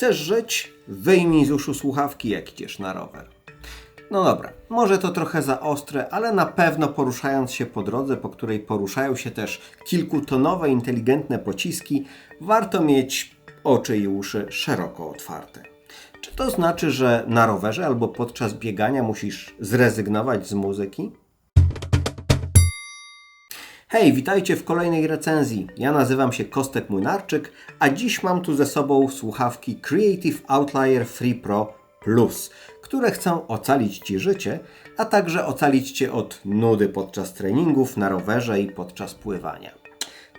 Chcesz żyć? Wyjmij z uszu słuchawki, jak idziesz na rower. No dobra, może to trochę za ostre, ale na pewno poruszając się po drodze, po której poruszają się też kilkutonowe, inteligentne pociski, warto mieć oczy i uszy szeroko otwarte. Czy to znaczy, że na rowerze albo podczas biegania musisz zrezygnować z muzyki? Hej, witajcie w kolejnej recenzji. Ja nazywam się Kostek Młynarczyk, a dziś mam tu ze sobą słuchawki Creative Outlier Free Pro Plus, które chcą ocalić Ci życie, a także ocalić Cię od nudy podczas treningów, na rowerze i podczas pływania.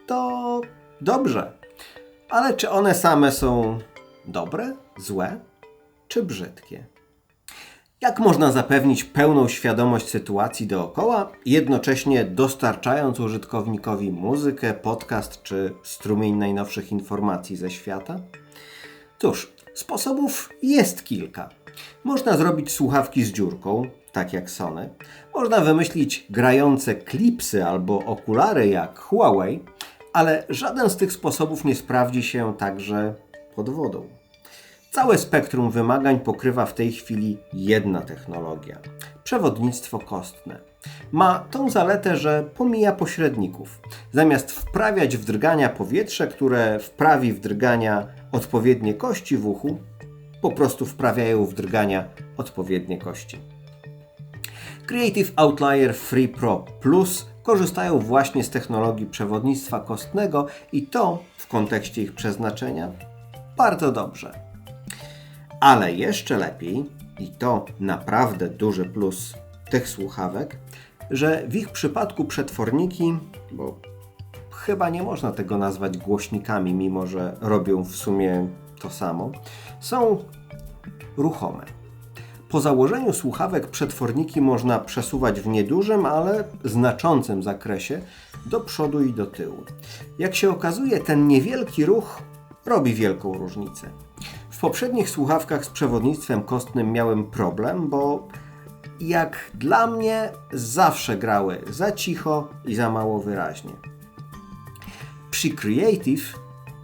To dobrze, ale czy one same są dobre, złe czy brzydkie? Jak można zapewnić pełną świadomość sytuacji dookoła, jednocześnie dostarczając użytkownikowi muzykę, podcast czy strumień najnowszych informacji ze świata? Cóż, sposobów jest kilka. Można zrobić słuchawki z dziurką, tak jak Sony. Można wymyślić grające klipsy albo okulary jak Huawei, ale żaden z tych sposobów nie sprawdzi się także pod wodą. Całe spektrum wymagań pokrywa w tej chwili jedna technologia przewodnictwo kostne. Ma tą zaletę, że pomija pośredników. Zamiast wprawiać w drgania powietrze, które wprawi w drgania odpowiednie kości w uchu, po prostu wprawiają w drgania odpowiednie kości. Creative Outlier Free Pro Plus korzystają właśnie z technologii przewodnictwa kostnego i to w kontekście ich przeznaczenia bardzo dobrze. Ale jeszcze lepiej, i to naprawdę duży plus tych słuchawek, że w ich przypadku przetworniki, bo chyba nie można tego nazwać głośnikami, mimo że robią w sumie to samo, są ruchome. Po założeniu słuchawek przetworniki można przesuwać w niedużym, ale znaczącym zakresie do przodu i do tyłu. Jak się okazuje, ten niewielki ruch robi wielką różnicę. Poprzednich słuchawkach z przewodnictwem kostnym miałem problem, bo jak dla mnie zawsze grały za cicho i za mało wyraźnie. Przy Creative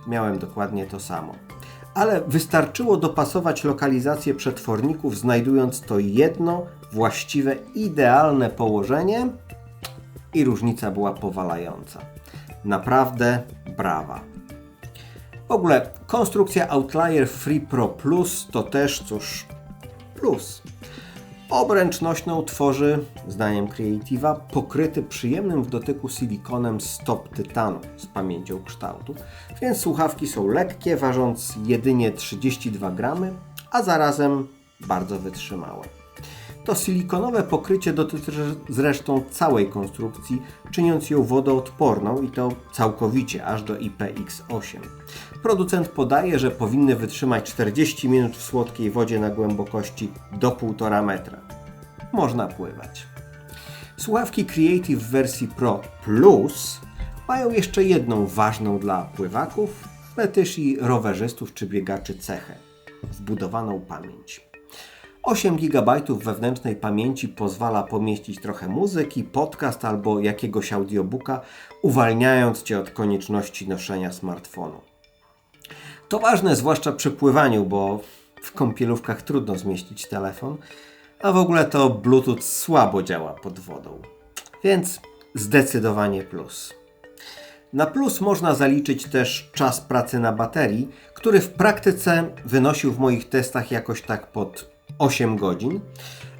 miałem dokładnie to samo. Ale wystarczyło dopasować lokalizację przetworników, znajdując to jedno właściwe, idealne położenie i różnica była powalająca. Naprawdę brawa. W ogóle konstrukcja Outlier Free Pro Plus to też cóż plus. Obręcz nośną tworzy, zdaniem Creative'a, pokryty przyjemnym w dotyku silikonem stop tytanu z pamięcią kształtu, więc słuchawki są lekkie, ważąc jedynie 32 gramy, a zarazem bardzo wytrzymałe. To silikonowe pokrycie dotyczy zresztą całej konstrukcji, czyniąc ją wodoodporną i to całkowicie aż do IPX8. Producent podaje, że powinny wytrzymać 40 minut w słodkiej wodzie na głębokości do 1,5 metra. Można pływać. Słuchawki Creative w wersji Pro Plus mają jeszcze jedną ważną dla pływaków, ale też i rowerzystów czy biegaczy cechę wbudowaną pamięć. 8 GB wewnętrznej pamięci pozwala pomieścić trochę muzyki, podcast albo jakiegoś audiobooka, uwalniając Cię od konieczności noszenia smartfonu. To ważne zwłaszcza przy pływaniu, bo w kąpielówkach trudno zmieścić telefon, a w ogóle to Bluetooth słabo działa pod wodą. Więc zdecydowanie plus. Na plus można zaliczyć też czas pracy na baterii, który w praktyce wynosił w moich testach jakoś tak pod 8 godzin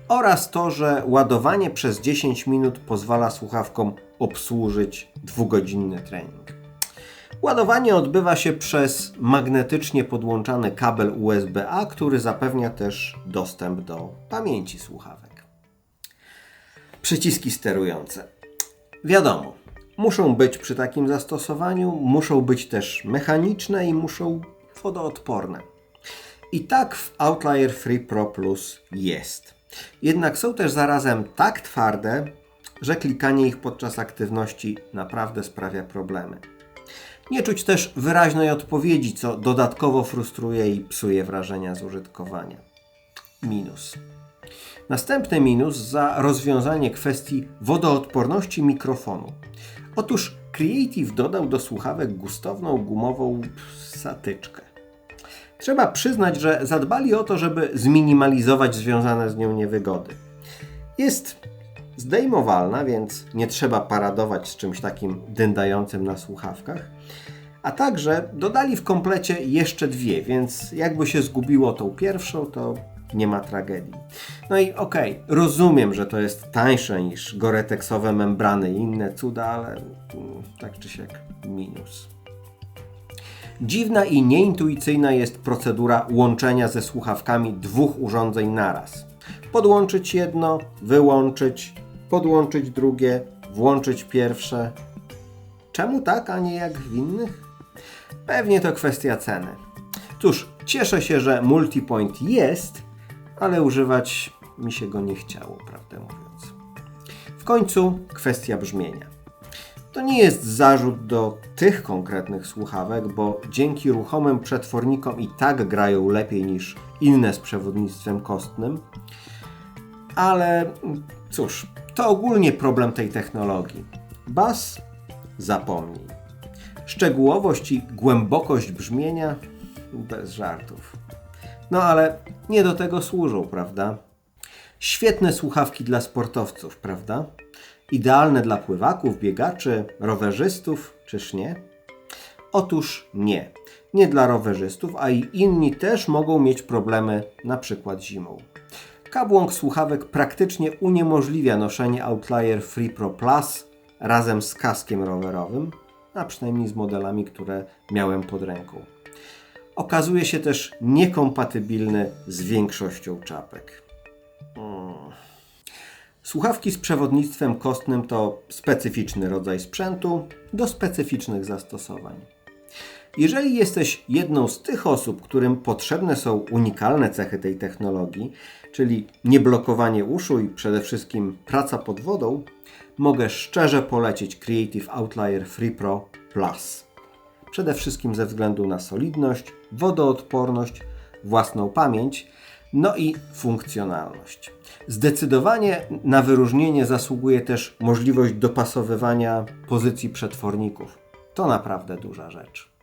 oraz to, że ładowanie przez 10 minut pozwala słuchawkom obsłużyć dwugodzinny trening. Ładowanie odbywa się przez magnetycznie podłączany kabel USB-A, który zapewnia też dostęp do pamięci słuchawek. Przyciski sterujące. Wiadomo, muszą być przy takim zastosowaniu, muszą być też mechaniczne i muszą wodoodporne. I tak w Outlier Free Pro Plus jest. Jednak są też zarazem tak twarde, że klikanie ich podczas aktywności naprawdę sprawia problemy. Nie czuć też wyraźnej odpowiedzi, co dodatkowo frustruje i psuje wrażenia z użytkowania. Minus. Następny minus za rozwiązanie kwestii wodoodporności mikrofonu. Otóż Creative dodał do słuchawek gustowną gumową satyczkę. Trzeba przyznać, że zadbali o to, żeby zminimalizować związane z nią niewygody. Jest zdejmowalna, więc nie trzeba paradować z czymś takim dyndającym na słuchawkach. A także dodali w komplecie jeszcze dwie, więc jakby się zgubiło tą pierwszą, to nie ma tragedii. No i okej, rozumiem, że to jest tańsze niż goreteksowe membrany i inne cuda, ale mm, tak czy siak minus. Dziwna i nieintuicyjna jest procedura łączenia ze słuchawkami dwóch urządzeń naraz. Podłączyć jedno, wyłączyć, podłączyć drugie, włączyć pierwsze. Czemu tak, a nie jak w innych? Pewnie to kwestia ceny. Cóż, cieszę się, że multipoint jest, ale używać mi się go nie chciało, prawdę mówiąc. W końcu kwestia brzmienia. To nie jest zarzut do tych konkretnych słuchawek, bo dzięki ruchomym przetwornikom i tak grają lepiej niż inne z przewodnictwem kostnym. Ale cóż, to ogólnie problem tej technologii. Bas zapomnij. Szczegółowość i głębokość brzmienia bez żartów. No ale nie do tego służą, prawda? Świetne słuchawki dla sportowców, prawda? Idealne dla pływaków, biegaczy, rowerzystów, czyż nie? Otóż nie. Nie dla rowerzystów, a i inni też mogą mieć problemy, na przykład zimą. Kabłąk słuchawek praktycznie uniemożliwia noszenie Outlier Free Pro Plus razem z kaskiem rowerowym, a przynajmniej z modelami, które miałem pod ręką. Okazuje się też niekompatybilny z większością czapek. Hmm. Słuchawki z przewodnictwem kostnym to specyficzny rodzaj sprzętu do specyficznych zastosowań. Jeżeli jesteś jedną z tych osób, którym potrzebne są unikalne cechy tej technologii, czyli nieblokowanie uszu i przede wszystkim praca pod wodą, mogę szczerze polecić Creative Outlier Free Pro Plus. Przede wszystkim ze względu na solidność, wodoodporność, własną pamięć, no i funkcjonalność. Zdecydowanie na wyróżnienie zasługuje też możliwość dopasowywania pozycji przetworników. To naprawdę duża rzecz.